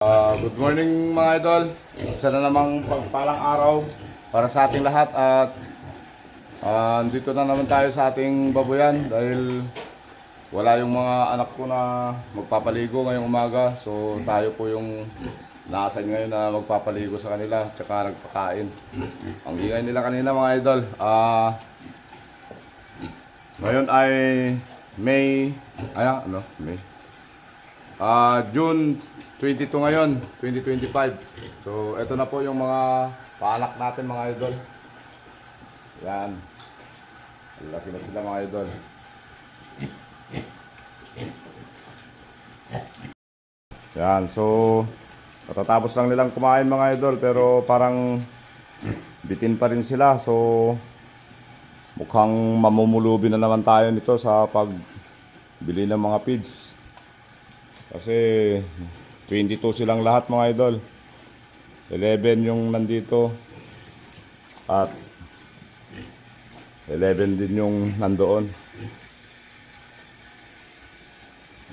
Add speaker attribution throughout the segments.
Speaker 1: Ah, good morning mga idol. Isa na namang pagpalang araw para sa ating lahat at ah, dito na naman tayo sa ating babuyan dahil wala yung mga anak ko na magpapaligo ngayong umaga. So tayo po yung naasan ngayon na magpapaligo sa kanila tsaka nagpakain. Ang ingay nila kanina mga idol. Ah, ngayon ay May, ay ano, May. Ah, June 22 ngayon, 2025. So, ito na po yung mga paanak natin mga idol. Yan. Laki na sila mga idol. Yan, so katatapos lang nilang kumain mga idol pero parang bitin pa rin sila. So mukhang mamumulubi na naman tayo nito sa pagbili ng mga feeds. Kasi 22 silang lahat mga idol. 11 yung nandito. At 11 din yung nandoon.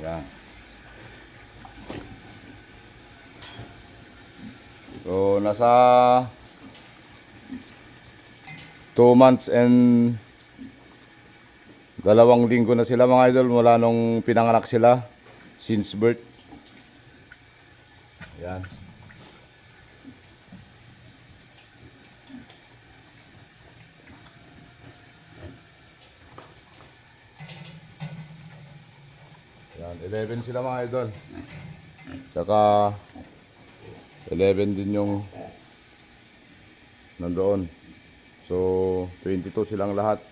Speaker 1: Yan. So, nasa 2 months and dalawang linggo na sila mga idol mula nung pinanganak sila since birth. Yan. Yan, 11 sila mga idol. Tsaka 11 din yung nandoon. So, 22 silang lahat.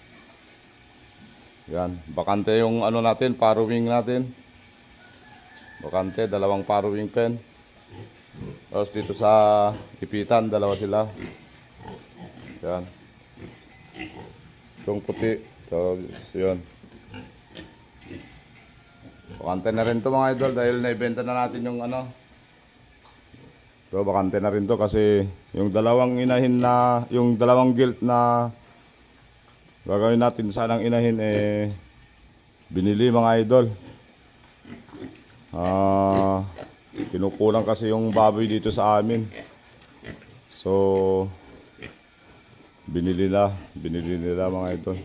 Speaker 1: Yan, bakante yung ano natin, paruwing natin. Bakante, dalawang paruwing pen. Tapos dito sa ipitan, dalawa sila. Yan. Itong puti. So, yun. Bakante na rin to mga idol dahil naibenta na natin yung ano. So bakante na rin to kasi yung dalawang inahin na, yung dalawang guilt na gagawin natin sanang inahin eh binili mga idol. Ah, kinukulang kasi yung baboy dito sa amin. So binili na, binili nila mga idol.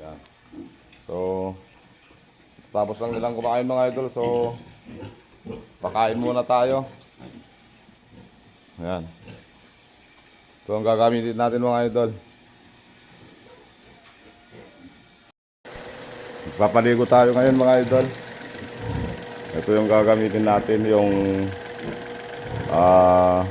Speaker 1: Yan. So tapos lang nilang kumain mga idol. So pakain muna tayo. Ayan. Ito ang gagamitin natin mga idol. Papaligo tayo ngayon mga idol. Ito yung gagamitin natin yung ah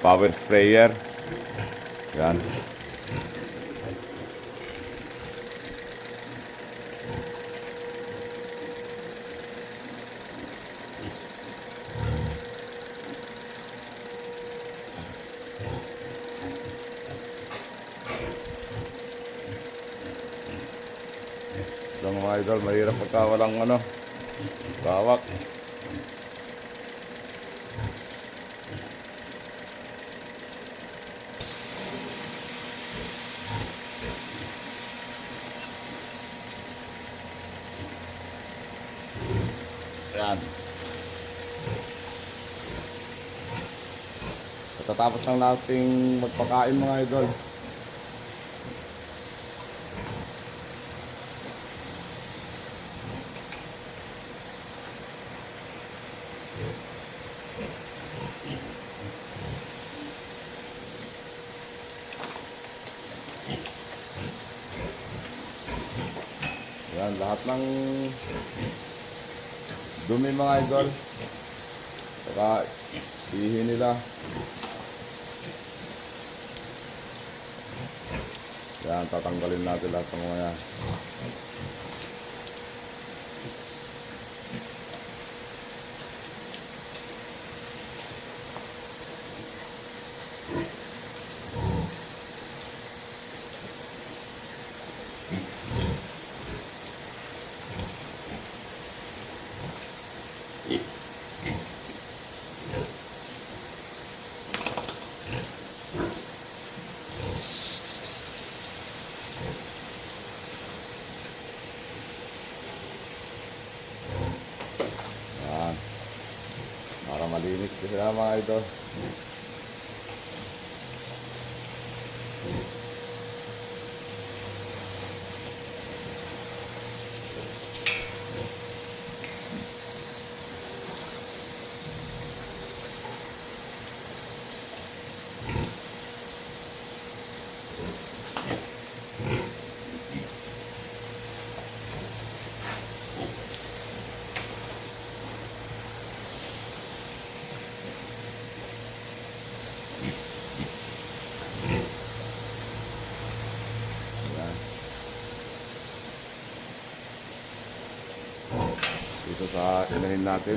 Speaker 1: power sprayer. Yan. Ito mga idol, mahirap pagka walang ano, bawak. Yan. Katatapos lang nating magpakain mga idol. Yan, lahat ng dumi mga idol. Saka ihi nila. Yan, tatanggalin natin lahat ng mga yan. Sila mga idol. Sa inahin natin.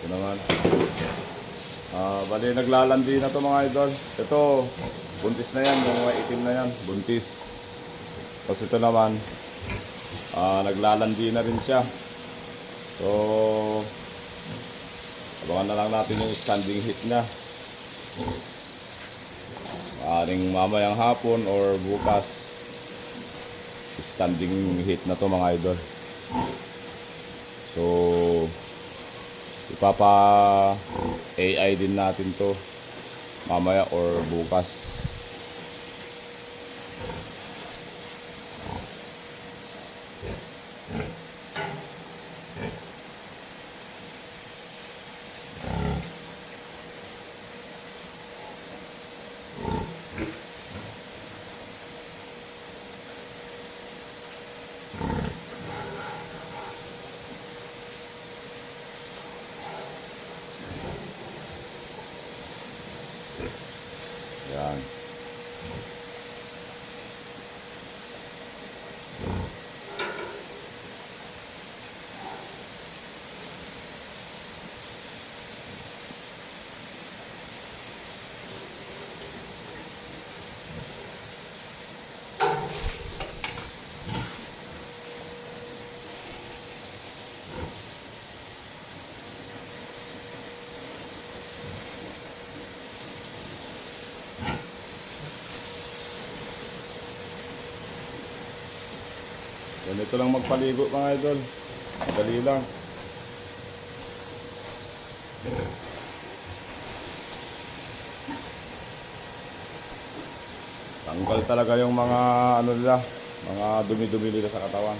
Speaker 1: Ito naman. Ah, bali naglalandi na to mga idol. Ito, buntis na yan, yung mga itim na yan, buntis. Tapos ito naman, ah, naglalandi na rin siya. So, abangan na lang natin yung standing heat niya. Maaring mamayang hapon or bukas, standing heat na to mga idol. So, ipapa AI din natin to mamaya or bukas ganito lang magpaligo mga idol. Madali lang. Tanggal talaga yung mga ano nila mga dumi-dumi nila sa katawan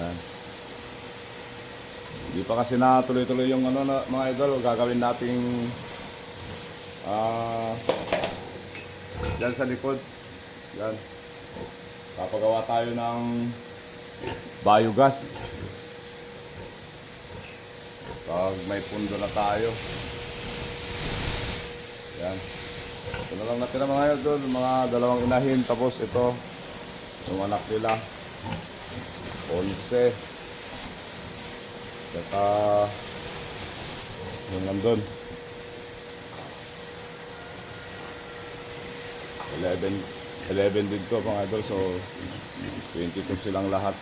Speaker 1: Yan. Hindi pa kasi natuloy-tuloy yung ano na, mga idol, gagawin nating ah dyan sa likod. Yan. Papagawa tayo ng biogas. Pag may pundo na tayo. Yan. Ito na lang natira mga idol, mga dalawang inahin. Tapos ito, yung anak nila. 11 Saka yung nandun. 11 11 din to mga idol. So 22 silang lahat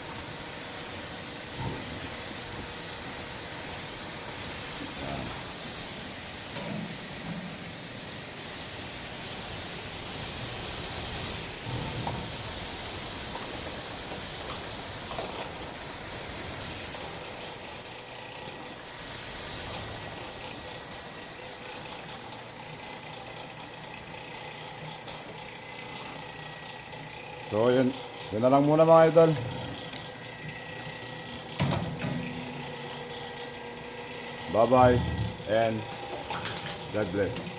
Speaker 1: So yun, yun na lang muna mga idol. Bye bye and God bless.